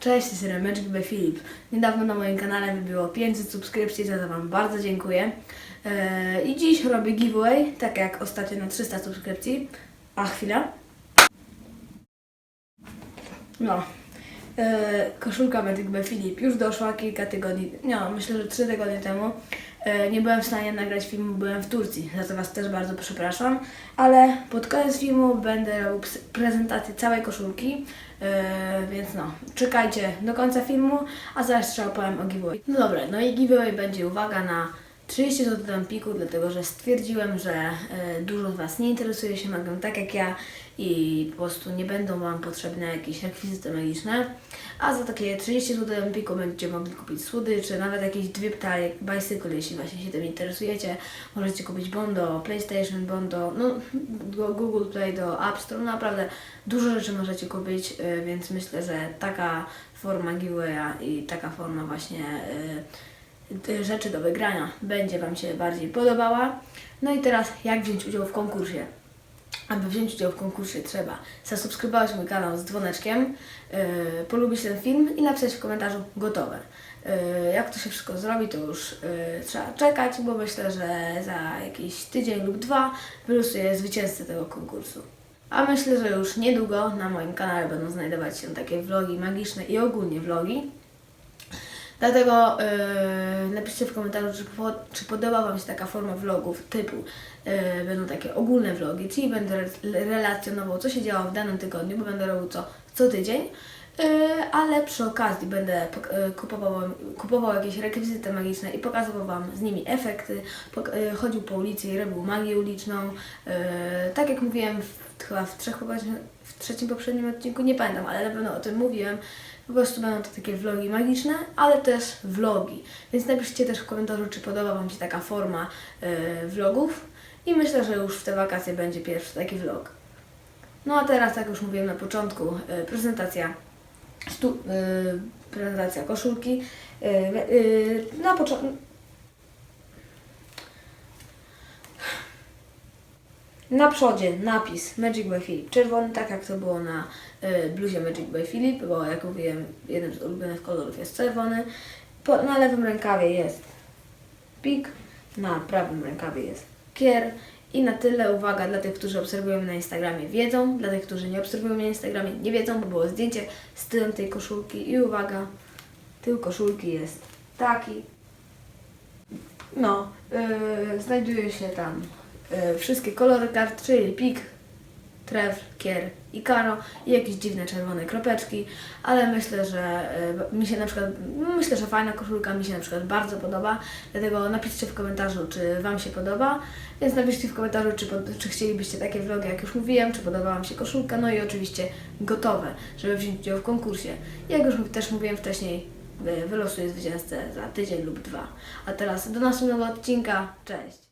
Cześć, jestem Magic by Filip. Niedawno na moim kanale wybiło 500 subskrypcji, za to Wam bardzo dziękuję. Eee, I dziś robię giveaway, tak jak ostatnio na 300 subskrypcji. A chwila. No. Eee, koszulka by Filip już doszła kilka tygodni, no myślę, że 3 tygodnie temu. Eee, nie byłem w stanie nagrać filmu, byłem w Turcji, za to Was też bardzo przepraszam. Ale pod koniec filmu będę robił prezentację całej koszulki. Eee, więc no, czekajcie do końca filmu, a zaraz jeszcze opowiem o giveaway. No dobra, no i giveaway będzie uwaga na 30 zł do Empiku, dlatego że stwierdziłem, że e, dużo z Was nie interesuje się magią tak jak ja i po prostu nie będą Wam potrzebne jakieś rekwizyty magiczne. A za takie 30 zł do Empiku będziecie mogli kupić słodycze, nawet jakieś dwie ptaje, bicycle, jeśli właśnie się tym interesujecie. Możecie kupić Bondo, PlayStation, Bondo, no Google Play, do App Store, naprawdę dużo rzeczy możecie kupić, y, więc myślę, że taka forma giveawaya i taka forma właśnie y, rzeczy do wygrania będzie Wam się bardziej podobała. No i teraz jak wziąć udział w konkursie? Aby wziąć udział w konkursie trzeba zasubskrybować mój kanał z dzwoneczkiem, yy, polubić ten film i napisać w komentarzu gotowe. Yy, jak to się wszystko zrobi, to już yy, trzeba czekać, bo myślę, że za jakiś tydzień lub dwa wylosuję zwycięzcę tego konkursu. A myślę, że już niedługo na moim kanale będą znajdować się takie vlogi magiczne i ogólnie vlogi. Dlatego yy, napiszcie w komentarzu, czy, po, czy podoba Wam się taka forma vlogów typu yy, będą takie ogólne vlogi, czyli będę re- relacjonował, co się działo w danym tygodniu, bo będę robił co, co tydzień, yy, ale przy okazji będę yy, kupował, kupował jakieś rekwizyty magiczne i pokazywał Wam z nimi efekty, yy, chodził po ulicy i robił magię uliczną. Yy, tak jak mówiłem w, chyba w, trzech, w trzecim poprzednim odcinku, nie pamiętam, ale na pewno o tym mówiłem, po prostu będą to takie vlogi magiczne, ale też vlogi. Więc napiszcie też w komentarzu, czy podoba Wam się taka forma e, vlogów. I myślę, że już w te wakacje będzie pierwszy taki vlog. No a teraz, jak już mówiłem na początku, e, prezentacja, stu, e, prezentacja koszulki. E, e, na początku. Na przodzie napis Magic by Philip czerwony, tak jak to było na y, bluzie Magic by Philip, bo jak mówiłem, jeden z ulubionych kolorów jest czerwony. Po, na lewym rękawie jest pik, na prawym rękawie jest kier. I na tyle, uwaga, dla tych, którzy obserwują mnie na Instagramie wiedzą, dla tych, którzy nie obserwują mnie na Instagramie nie wiedzą, bo było zdjęcie z tyłem tej koszulki i uwaga, tył koszulki jest taki. No, yy, znajduje się tam wszystkie kolory kart, czyli pik, tref, kier i karo i jakieś dziwne czerwone kropeczki, ale myślę, że y, mi się na przykład, myślę, że fajna koszulka mi się na przykład bardzo podoba, dlatego napiszcie w komentarzu, czy Wam się podoba, więc napiszcie w komentarzu, czy, czy chcielibyście takie vlogi, jak już mówiłem, czy podoba Wam się koszulka, no i oczywiście gotowe, żeby wziąć udział w konkursie. Jak już też mówiłem wcześniej, wy- wylosuję zwycięzcę za tydzień lub dwa. A teraz do następnego odcinka, cześć!